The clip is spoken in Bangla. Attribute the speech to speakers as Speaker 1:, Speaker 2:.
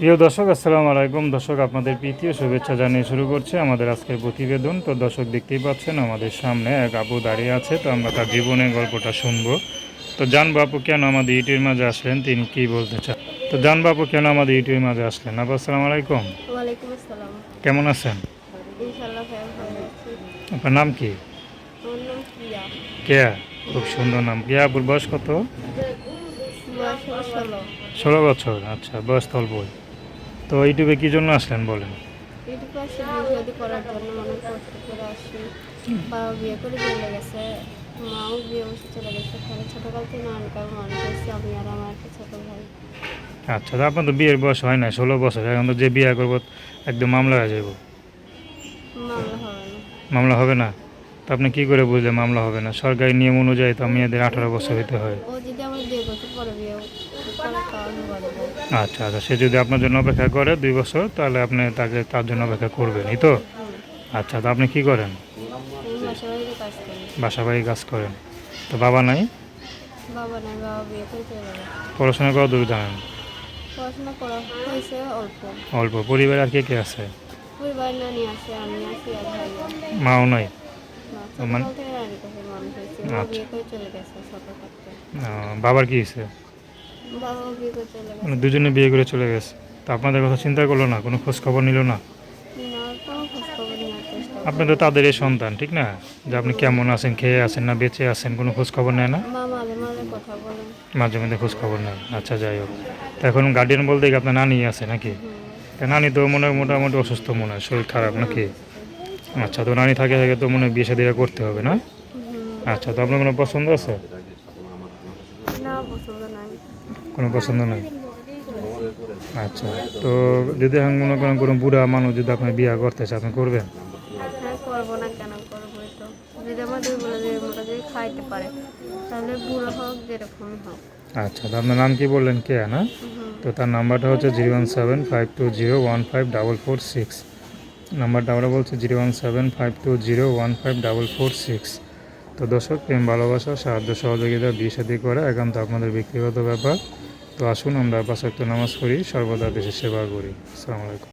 Speaker 1: প্রিয় দর্শক আসসালামু আলাইকুম। দর্শক আপনাদের প্রীতীয় শুভেচ্ছা জানিয়ে শুরু করছে আমাদের আজকের প্রতিবেদন। তো দর্শক দেখতেই পাচ্ছেন আমাদের সামনে এক আপু দাঁড়িয়ে আছে। তো আমরা তার জীবনের গল্পটা শুনব। তো জানব আপু কেন আমাদের ইউটিউবের মাঝে আসলেন? তিনি কি বলতে চান? তো জানব আপু কেন আমাদের ইউটিউবের মাঝে আসলেন? আপু আসসালামু আলাইকুম। কেমন আছেন? আপনার নাম কি? কেয়া। খুব সুন্দর নাম। কেয়া আপুর বয়স কত?
Speaker 2: ষোলো।
Speaker 1: ষোলো বছর। আচ্ছা বয়স তল বই তো ইউটিউবে কি জন্য আসলেন বলেন?
Speaker 2: ইউটিউবে আসে বিয়ে করার জন্য অনেক কষ্ট করে আসি। বাবা বিয়ে করে চলে গেছে মাও বিয়ে বসে চলে গেছে। তাহলে ছোটোকাল থেকে অনেক আমি আমি আর আমার একটা ছোটো ভাই।
Speaker 1: আচ্ছা আপনার তো বিয়ের বয়স হয় না ষোলো বছর এখন তো যে বিয়ে করব একদম মামলা হয়ে যাব
Speaker 2: মামলা হবে না।
Speaker 1: মামলা হবে না? তো আপনি কী করে বুঝলেন মামলা হবে না? সরকারি নিয়ম অনুযায়ী তো মেয়েদের আঠারো বছর হতে হয়।
Speaker 2: করে
Speaker 1: আচ্ছা আচ্ছা সে যদি আপনার জন্য অপেক্ষা করে দুই বছর তাহলে আপনি তাকে তার জন্য অপেক্ষা করবেন এই তো? আচ্ছা তো আপনি কি করেন?
Speaker 2: বাসা
Speaker 1: বাড়ি কাজ করেন। তো বাবা নাই?
Speaker 2: করে
Speaker 1: পড়াশোনা কত দূর জানেন
Speaker 2: করা অল্প।
Speaker 1: পরিবার আর কে কে আছে। মাও নাই? মানে- বাবার কি হয়েছে? মানে দুজনে বিয়ে করে চলে গেছে। তো আপনাদের কথা চিন্তা করল না? কোনো খোঁজ খবর নিল না? আপনি তো তাদেরই সন্তান, ঠিক না? যে আপনি কেমন আছেন, খেয়ে আছেন না, বেঁচে আছেন, কোনো খোঁজ খবর নেয় না?
Speaker 2: মাঝে
Speaker 1: মধ্যে খোঁজ খবর নেয়। আচ্ছা যাই হোক। এখন গার্ডিয়ান বলতে আপনার নানি আছে নাকি? নানি তো মনে হয় মোটামুটি অসুস্থ মনে হয়, শরীর খারাপ নাকি? আচ্ছা তো নানি থাকে থাকে তো মনে হয় বিয়ে শাদিটা করতে হবে না? আচ্ছা তো আপনার কোনো পছন্দ আছে? কোনো পছন্দ নাই? আচ্ছা তো যদি মনে করেন কোনো বুড়া মানুষ যদি আপনি বিয়ে করতে চান আপনি করবেন?
Speaker 2: হ্যাঁ করব না কেন করব তো? যদি আমার দুই বলে যে মোটা যদি খাইতে পারে তাহলে বুড়ো হোক যেরকমই হোক।
Speaker 1: আচ্ছা তো আপনার নাম কি বললেন কে না? তো তার নাম্বারটা হচ্ছে zero one seven five two zero one five double four six. নাম্বারটা আমরা বলছি zero one seven five two zero one five double four six. তো দর্শক, প্রেম, ভালোবাসা, সাহায্য, সহযোগিতা, বিয়ে সাথে করা একান্ত আপনাদের ব্যক্তিগত ব্যাপার। তো আসুন, আমরা পাঁচ নামাজ পড়ি, সর্বদা দেশের সেবা করি। আসসালামু আলাইকুম।